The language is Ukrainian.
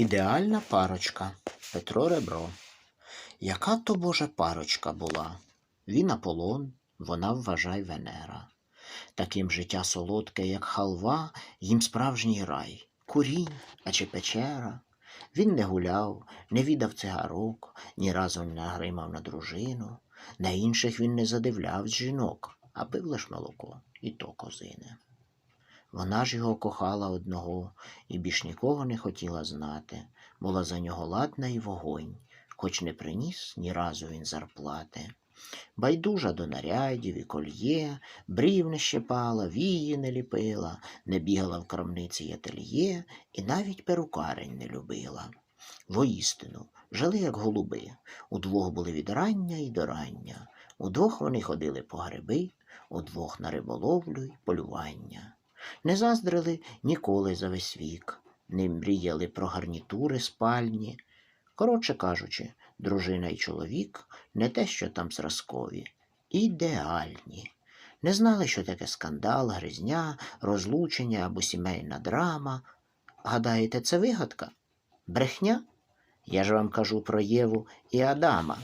Ідеальна парочка Петро Ребро. Яка то Боже парочка була? Він Аполлон, вона вважай Венера. Таким життя солодке, як халва, їм справжній рай, курінь, а чи печера. Він не гуляв, не віддав цигарок, ні разу не нагримав на дружину. На інших він не задивляв жінок, а пив лиш молоко, і то козине. Вона ж його кохала одного і більш нікого не хотіла знати, була за нього ладна і вогонь, хоч не приніс ні разу він зарплати. Байдужа до нарядів і кольє, брів не щепала, вії не ліпила, не бігала в крамниці й ательє і навіть перукарень не любила. Воістину, жили як голуби, удвох були від рання і до рання, удвох вони ходили по гриби, удвох на риболовлю й полювання. Не заздрили ніколи за весь вік, не мріяли про гарнітури спальні. Коротше кажучи, дружина й чоловік не те, що там зразкові, ідеальні. Не знали, що таке скандал, гризня, розлучення або сімейна драма. Гадаєте, це вигадка? Брехня? Я ж вам кажу про Єву і Адама.